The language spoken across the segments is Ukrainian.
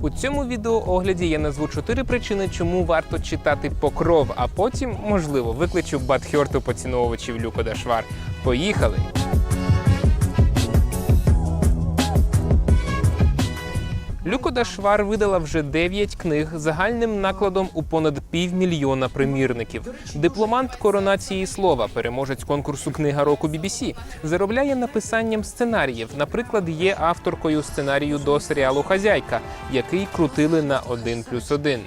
У цьому відеоогляді я назву чотири причини, чому варто читати покров, а потім, можливо, викличу Батхьорту поціновувачів Люко Дашвар. Поїхали! Люко Дашвар видала вже 9 книг загальним накладом у понад півмільйона примірників. Дипломант коронації слова, переможець конкурсу Книга року BBC, заробляє написанням сценаріїв. Наприклад, є авторкою сценарію до серіалу Хазяйка, який крутили на 1+,1.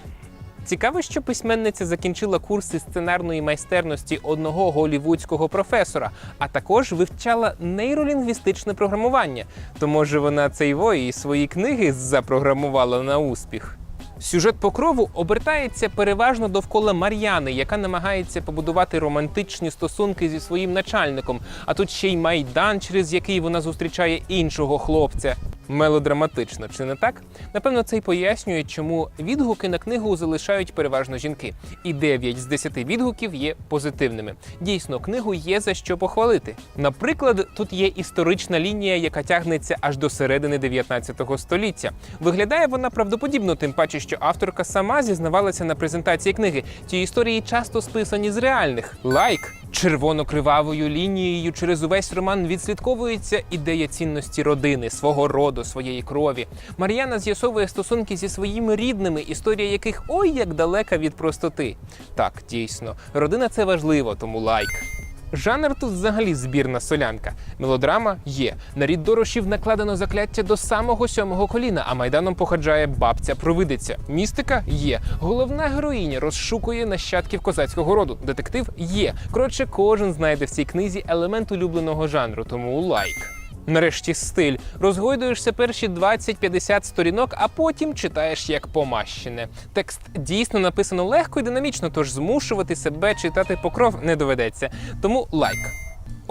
Цікаво, що письменниця закінчила курси сценарної майстерності одного голівудського професора, а також вивчала нейролінгвістичне програмування. То може вона цей і свої книги запрограмувала на успіх. Сюжет покрову обертається переважно довкола Мар'яни, яка намагається побудувати романтичні стосунки зі своїм начальником. А тут ще й майдан, через який вона зустрічає іншого хлопця. Мелодраматично, чи не так? Напевно, це й пояснює, чому відгуки на книгу залишають переважно жінки. І 9 з 10 відгуків є позитивними. Дійсно, книгу є за що похвалити. Наприклад, тут є історична лінія, яка тягнеться аж до середини 19 століття. Виглядає вона правдоподібно, тим паче, що авторка сама зізнавалася на презентації книги. Ті історії часто списані з реальних. Лайк червоно-кривавою лінією через увесь роман відслідковується ідея цінності родини, свого роду, своєї крові. Мар'яна з'ясовує стосунки зі своїми рідними, історія яких ой як далека від простоти. Так, дійсно, родина це важливо, тому лайк. Жанр тут взагалі збірна солянка. Мелодрама є. На рід дорошів накладено закляття до самого сьомого коліна, а майданом походжає бабця провидиця. Містика є. Головна героїня розшукує нащадків козацького роду. Детектив є. Коротше, кожен знайде в цій книзі елемент улюбленого жанру, тому лайк. Нарешті стиль. Розгойдуєшся перші 20-50 сторінок, а потім читаєш як помащене. Текст дійсно написано легко і динамічно, тож змушувати себе читати покров не доведеться. Тому лайк.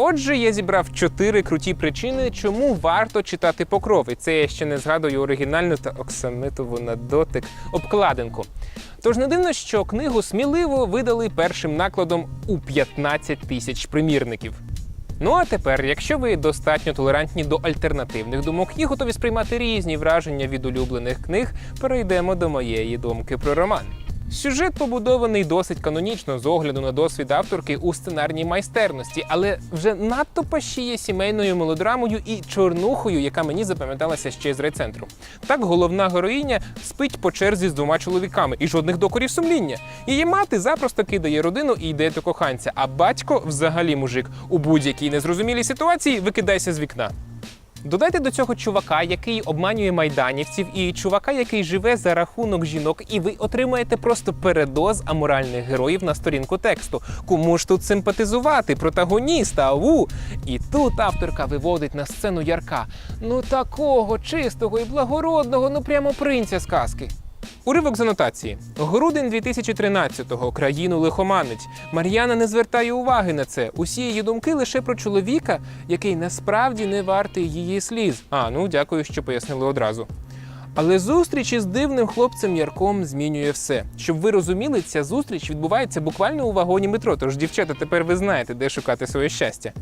Отже, я зібрав чотири круті причини, чому варто читати покров. І це я ще не згадую оригінальну та оксамитову на дотик обкладинку. Тож не дивно, що книгу сміливо видали першим накладом у 15 тисяч примірників. Ну а тепер, якщо ви достатньо толерантні до альтернативних думок і готові сприймати різні враження від улюблених книг, перейдемо до моєї думки про роман. Сюжет побудований досить канонічно з огляду на досвід авторки у сценарній майстерності, але вже надто пащіє сімейною мелодрамою і чорнухою, яка мені запам'яталася ще з райцентру. Так головна героїня спить по черзі з двома чоловіками і жодних докорів сумління. Її мати запросто кидає родину і йде до коханця, а батько взагалі мужик у будь-якій незрозумілій ситуації викидайся з вікна. Додайте до цього чувака, який обманює майданівців, і чувака, який живе за рахунок жінок, і ви отримаєте просто передоз аморальних героїв на сторінку тексту. Кому ж тут симпатизувати? Протагоніста, ау! І тут авторка виводить на сцену ярка. Ну такого чистого і благородного, ну прямо принця сказки. Уривок з анотації. Грудень 2013-го. Країну лихоманить. Мар'яна не звертає уваги на це. Усі її думки лише про чоловіка, який насправді не вартий її сліз. А, ну дякую, що пояснили одразу. Але зустріч із дивним хлопцем Ярком змінює все. Щоб ви розуміли, ця зустріч відбувається буквально у вагоні метро. Тож, дівчата, тепер ви знаєте, де шукати своє щастя.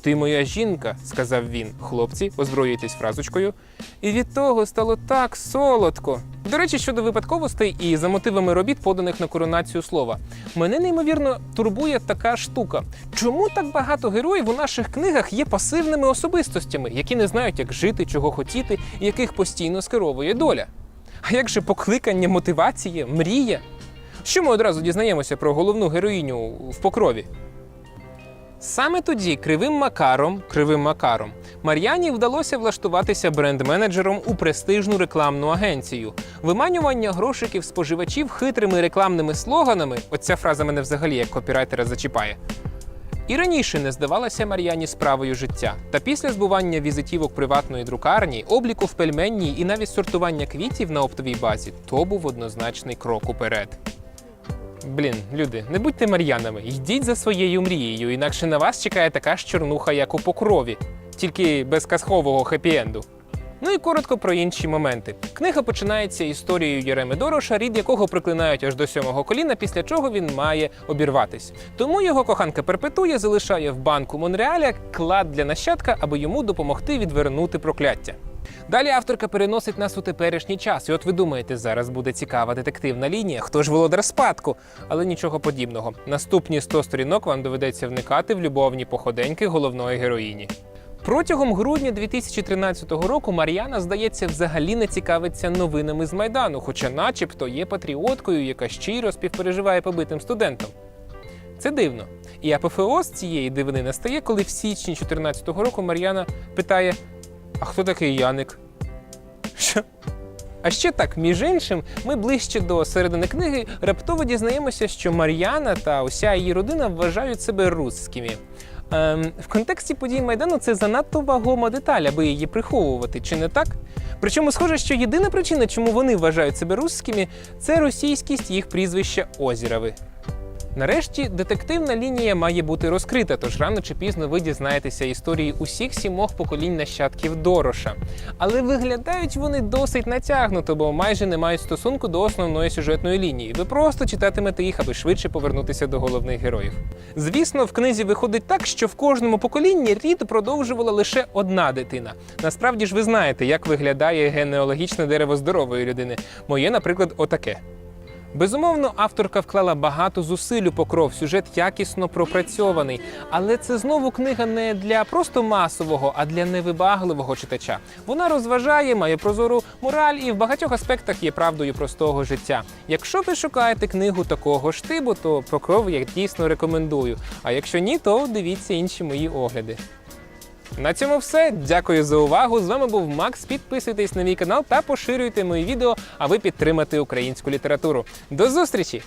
Ти моя жінка, сказав він. Хлопці, озброюйтесь фразочкою. І від того стало так солодко. До речі, щодо випадковостей і за мотивами робіт, поданих на коронацію слова, мене неймовірно турбує така штука. Чому так багато героїв у наших книгах є пасивними особистостями, які не знають, як жити, чого хотіти, і яких постійно скеровує доля? А як же покликання, мотивація, мрія? Що ми одразу дізнаємося про головну героїню в покрові? Саме тоді кривим макаром, кривим макаром, Мар'яні вдалося влаштуватися бренд-менеджером у престижну рекламну агенцію. Виманювання грошиків споживачів хитрими рекламними слоганами. Оця фраза мене взагалі як копірайтера зачіпає. І раніше не здавалася Мар'яні справою життя. Та після збування візитівок приватної друкарні, обліку в пельменній і навіть сортування квітів на оптовій базі, то був однозначний крок уперед. Блін, люди, не будьте мар'янами, йдіть за своєю мрією, інакше на вас чекає така ж чорнуха, як у покрові, тільки без казкового хеппі-енду. Ну і коротко про інші моменти. Книга починається історією Єреми Дороша, рід якого приклинають аж до сьомого коліна, після чого він має обірватись. Тому його коханка Перпетує залишає в банку Монреаля клад для нащадка, аби йому допомогти відвернути прокляття. Далі авторка переносить нас у теперішній час. І от ви думаєте, зараз буде цікава детективна лінія. Хто ж володар спадку? Але нічого подібного. Наступні 100 сторінок вам доведеться вникати в любовні походеньки головної героїні. Протягом грудня 2013 року Мар'яна, здається, взагалі не цікавиться новинами з майдану, хоча, начебто, є патріоткою, яка щиро співпереживає побитим студентам. Це дивно. І апофеоз цієї дивини настає, коли в січні 2014 року Мар'яна питає: А хто такий Яник? Що? А ще так, між іншим, ми ближче до середини книги раптово дізнаємося, що Мар'яна та уся її родина вважають себе русскими. Ем, в контексті подій Майдану це занадто вагома деталь, аби її приховувати, чи не так? Причому схоже, що єдина причина, чому вони вважають себе русскими, це російськість їх прізвища Озірови. Нарешті детективна лінія має бути розкрита, тож рано чи пізно ви дізнаєтеся історії усіх сімох поколінь нащадків Дороша. Але виглядають вони досить натягнуто, бо майже не мають стосунку до основної сюжетної лінії. Ви просто читатимете їх, аби швидше повернутися до головних героїв. Звісно, в книзі виходить так, що в кожному поколінні рід продовжувала лише одна дитина. Насправді ж ви знаєте, як виглядає генеалогічне дерево здорової людини. Моє, наприклад, отаке. Безумовно, авторка вклала багато зусиль у покров, сюжет якісно пропрацьований. Але це знову книга не для просто масового, а для невибагливого читача. Вона розважає, має прозору мораль і в багатьох аспектах є правдою простого життя. Якщо ви шукаєте книгу такого ж типу, то покров я дійсно рекомендую. А якщо ні, то дивіться інші мої огляди. На цьому все. Дякую за увагу. З вами був Макс. Підписуйтесь на мій канал та поширюйте мої відео, аби підтримати українську літературу. До зустрічі!